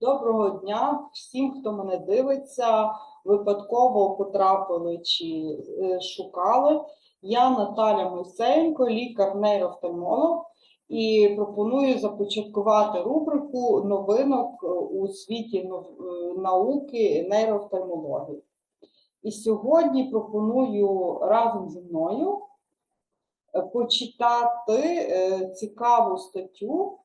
Доброго дня всім, хто мене дивиться, випадково потрапили чи е, шукали. Я Наталя Мойсеєнко, лікар-нейрофтальмолог, і пропоную започаткувати рубрику новинок е, у світі е, науки нейрофтальмології. І сьогодні пропоную разом зі мною почитати цікаву статтю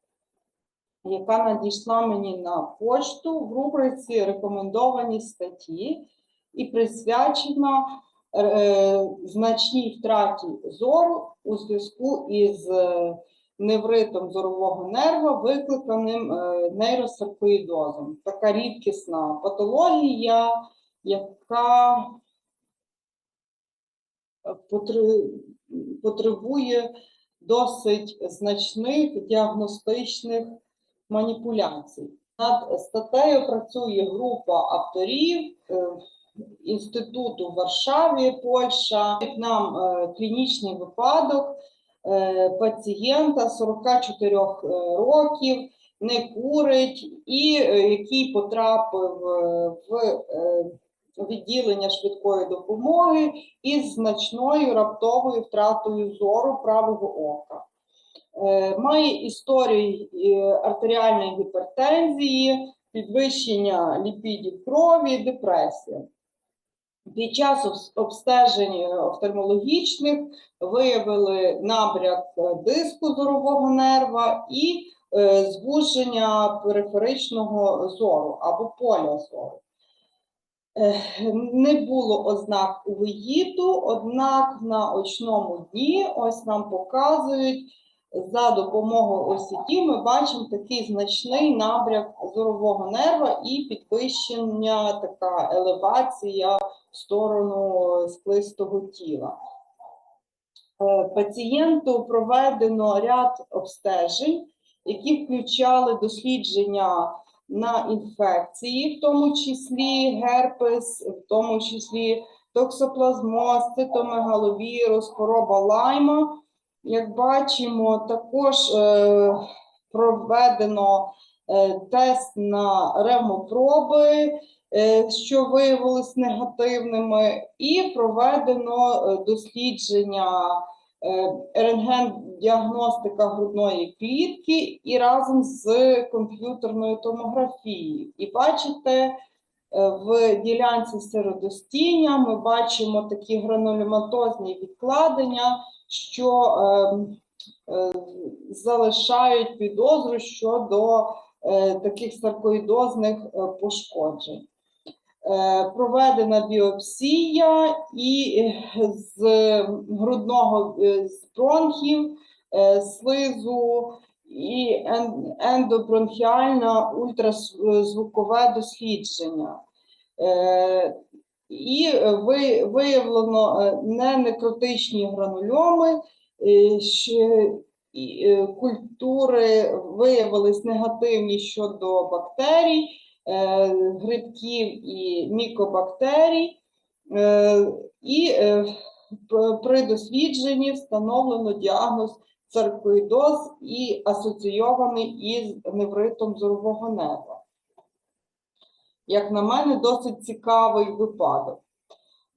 яка надійшла мені на пошту в рубриці Рекомендовані статті і присвячена е, значній втраті зору у зв'язку із е, невритом зорового нерва, викликаним е, нейросаркоїдозом. Така рідкісна патологія, яка е, потребує досить значних діагностичних маніпуляцій. Над статтею працює група авторів е, інституту в Варшаві, Польща. Нам е, клінічний випадок е, пацієнта 44 років, не курить, і який потрапив в відділення швидкої допомоги із значною раптовою втратою зору правого ока. Е, Має історію е, артеріальної гіпертензії, підвищення ліпідів крові, депресія. Під час обстежень офтальмологічних виявили набряк е, диску зорового нерва і е, звуження периферичного зору або поля зору. Е, Не було ознак увеїту, однак на очному дні ось нам показують за допомогою ОСІТі ми бачимо такий значний набряк зорового нерва і підвищення, така елевація в сторону склистого тіла. Е, Пацієнту проведено ряд обстежень, які включали дослідження на інфекції, в тому числі герпес, в тому числі токсоплазмоз, цитомегаловірус, хвороба лайма. Як бачимо, також е, проведено е, тест на ревмопроби, е, що виявилися негативними, і проведено дослідження рентген-діагностика грудної клітки і разом з комп'ютерною томографією. І бачите, в ділянці середостіння ми бачимо такі гранулематозні відкладення, що е, е, залишають підозру щодо е, таких саркоїдозних е, пошкоджень. Проведена біопсія і з грудного з бронхів, слизу і ен- ендобронхіальне ультразвукове дослідження. І е, виявлено е, ненекротичні гранульоми, е, культури виявились негативні щодо бактерій, грибків і мікобактерій. І при дослідженні встановлено діагноз саркоїдоз і асоційований із невритом зорового нерва. Як на мене, досить цікавий випадок.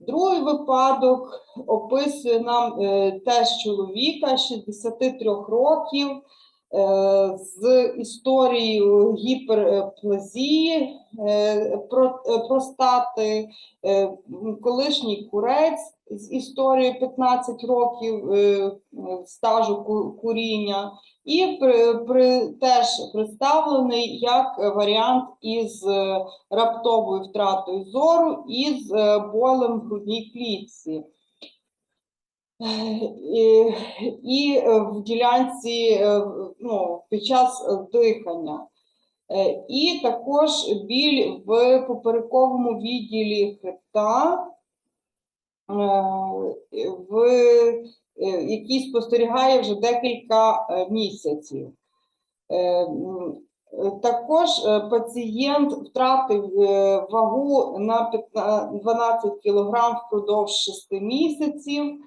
Другий випадок описує нам е, теж чоловіка 63 років е, з історією гіперплазії, е, про- е, простати, е, колишній курець з історією 15 років е, стажу куріння, і при, при, теж представлений як варіант із е, раптовою втратою зору і з е, болем в грудній клітці. Е, І, і в ділянці ну, під час дихання. І також біль в поперековому відділі хребта, в, який спостерігає вже декілька е, місяців. Е, е, Також е, пацієнт втратив е, вагу на 12 кг впродовж 6 місяців,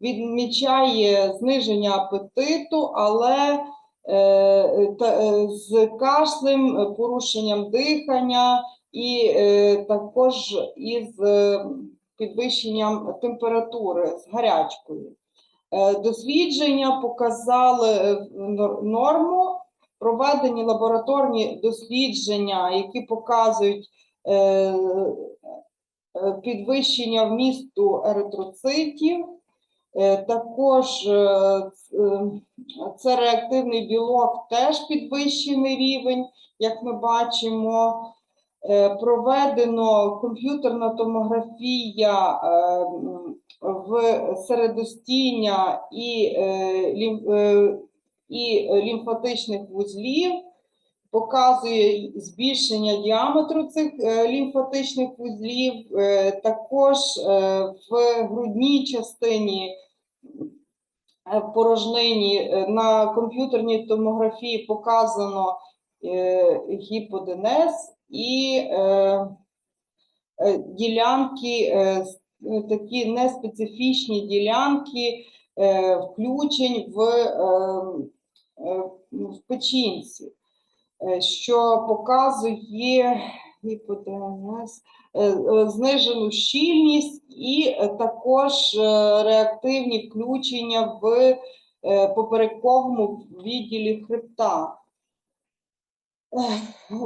відмічає зниження апетиту, але е, е, з кашлем, е, порушенням дихання і е, також із е, підвищенням температури з гарячкою. Е, Дослідження показали е, норму. Проведені лабораторні дослідження, які показують е, підвищення вмісту еритроцитів. Також це реактивний білок теж підвищений рівень, як ми бачимо. Проведено комп'ютерна томографія в середостіння і, е, е, і лімфатичних вузлів, показує збільшення діаметру цих е, лімфатичних вузлів. Також в грудній частині порожнині на комп'ютерній томографії показано гіподенез і ділянки, е, такі неспецифічні ділянки е, включень в, е, е, в печінці, е, що показує гіподенез, е, е, знижену щільність і е, також е, реактивні включення в е, поперековому відділі хребта. Е,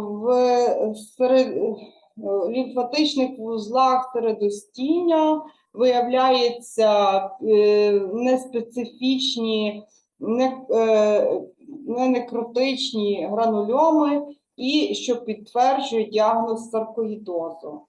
В серед е, лімфатичних вузлах середостіння виявляються е, неспецифічні, не, е, не некротичні гранульоми, і що підтверджує діагноз саркоїдозу.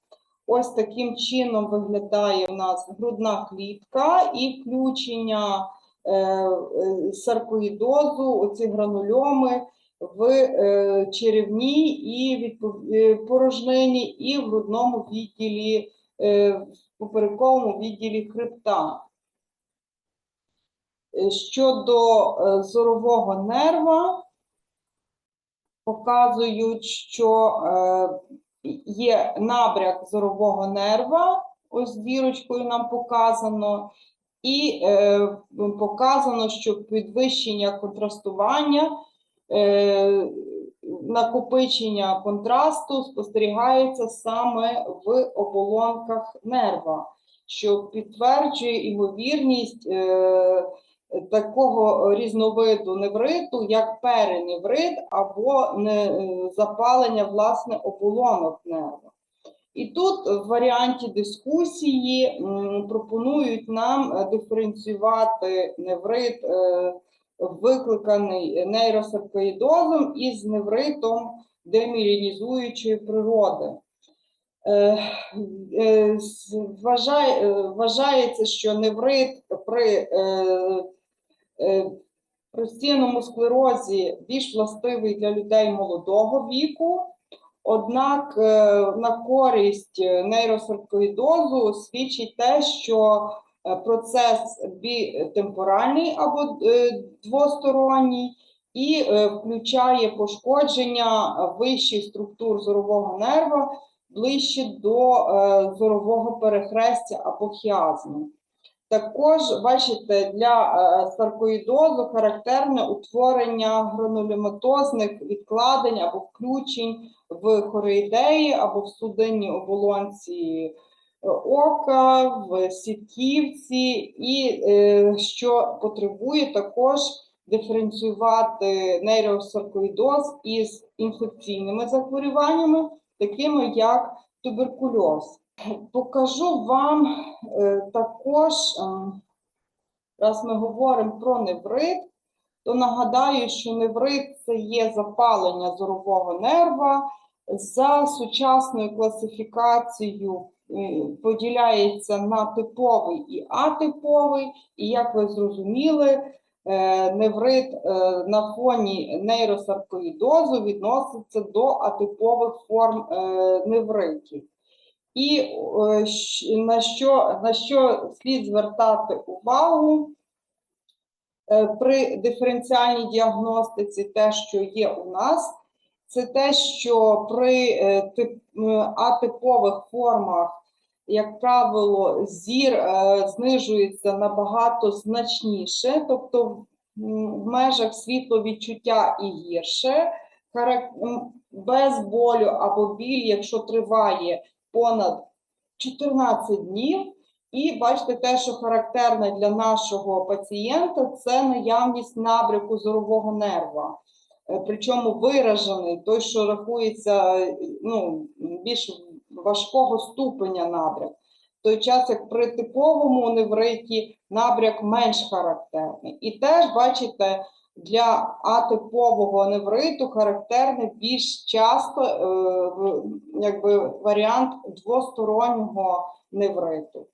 Ось таким чином виглядає в нас грудна клітка і включення е, е, саркоїдозу, оці гранульоми в е, черевній і е, порожнині, і в грудному відділі, е, в поперековому відділі хребта. Щодо зорового нерва, показують, що є набряк зорового нерва, ось зірочкою нам показано, і показано, що підвищення контрастування, накопичення контрасту спостерігається саме в оболонках нерва, що підтверджує ймовірність е, такого різновиду невриту, як переневрит або е, запалення власне оболонок нерва. І тут в варіанті дискусії пропонують нам е, диференціювати неврит, е, викликаний нейросаркоїдозом із невритом демірінізуючої природи. Е, е, е, Вважається, що неврит при простійному склерозі більш властивий для людей молодого віку. Однак на користь нейросаркоїдозу свідчить те, що процес бітемпоральний або е, двосторонній і е, включає пошкодження вищих структур зорового нерва ближче до е, зорового перехрестя або хіазму. Також, бачите, для е, саркоїдозу характерне утворення гранулематозних відкладень або включень в хороїдеї або в судинній оболонці е, ока, в сітківці, і е, що потребує також диференціювати нейросаркоїдоз із інфекційними захворюваннями, такими як туберкульоз. Покажу вам е, також, е, раз ми говоримо про неврит, то нагадаю, що неврит це є запалення зорового нерва. За сучасною класифікацією поділяється на типовий і атиповий, і як ви зрозуміли, е, неврит е, на фоні нейросаркоїдозу відноситься до атипових форм е, невритів. І е, на що, на що слід звертати увагу е, при диференціальній діагностиці, те, що є у нас, це те, що при е, тип, е, атипових формах, як правило, зір е, знижується набагато значніше, тобто в межах світловідчуття і гірше, без болю або біль, якщо триває понад 14 днів. І бачите, те, що характерне для нашого пацієнта, це наявність набряку зорового нерва. Е, Причому виражений, той, що рахується ну, більш важкого ступеня набряк. В той час, як при типовому невриті набряк менш характерний. І теж, бачите, для атипового невриту характерний більш часто е, якби, варіант двостороннього невриту,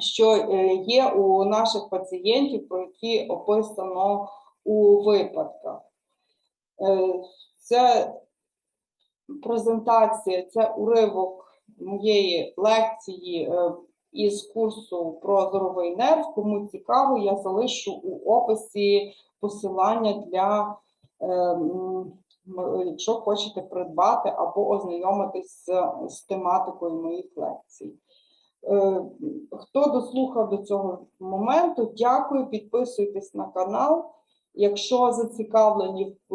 що е, є у наших пацієнтів, про які описано у випадках. Е, Це презентація, це уривок моєї лекції е, із курсу про зоровий нерв. Кому цікаво, я залишу у описі посилання для, е, якщо хочете придбати або ознайомитись з, з тематикою моїх лекцій. Хто дослухав до цього моменту, дякую, підписуйтесь на канал. Якщо зацікавлені в